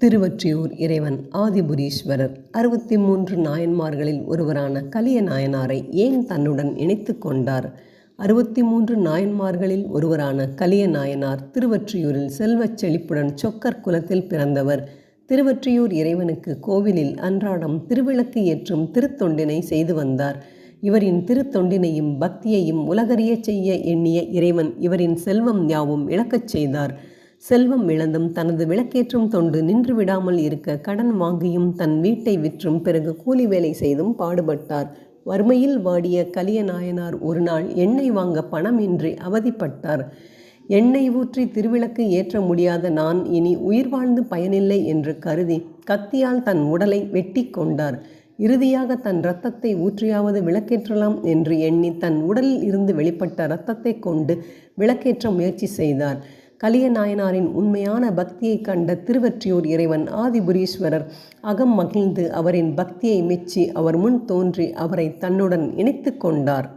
திருவற்றியூர் இறைவன் ஆதிபுரீஸ்வரர். அறுபத்தி மூன்று நாயன்மார்களில் ஒருவரான கலிய நாயனாரை ஏன் தன்னுடன் இணைத்து கொண்டார்? அறுபத்தி மூன்று நாயன்மார்களில் ஒருவரான கலிய நாயனார் திருவற்றியூரில் செல்வச் செழிப்புடன் சொக்கர் குலத்தில் பிறந்தவர். திருவற்றியூர் இறைவனுக்கு கோவிலில் அன்றாடம் திருவிளக்கு ஏற்றும் திருத்தொண்டினை செய்து வந்தார். இவரின் திருத்தொண்டினையும் பக்தியையும் உலகறிய செய்ய எண்ணிய இறைவன் இவரின் செல்வம் யாவும் இழக்கச் செய்தார். செல்வம் இழந்தும் தனது விளக்கேற்றும் தொண்டு நின்று விடாமல் இருக்க கடன் வாங்கியும் தன் வீட்டை விற்றும் பிறகு கூலி வேலை செய்தும் பாடுபட்டார். வறுமையில் வாடிய கலிய நாயனார் ஒரு நாள் எண்ணெய் வாங்க பணமின்றி அவதிப்பட்டார். எண்ணெய் ஊற்றி திருவிளக்கு ஏற்ற முடியாத நான் இனி உயிர் வாழ்ந்து பயனில்லை என்று கருதி கத்தியால் தன் உடலை வெட்டி கொண்டார். இறுதியாக தன் இரத்தத்தை ஊற்றியாவது விளக்கேற்றலாம் என்று எண்ணி தன் உடலில் இருந்து வெளிப்பட்ட இரத்தத்தை கொண்டு விளக்கேற்ற முயற்சி செய்தார். கலியநாயனாரின் உண்மையான பக்தியை கண்ட திருவற்றியூர் இறைவன் ஆதிபுரீஸ்வரர் அகம் மகிழ்ந்து அவரின் பக்தியை மெச்சி அவர் முன் தோன்றி அவரை தன்னுடன் இணைத்து கொண்டார்.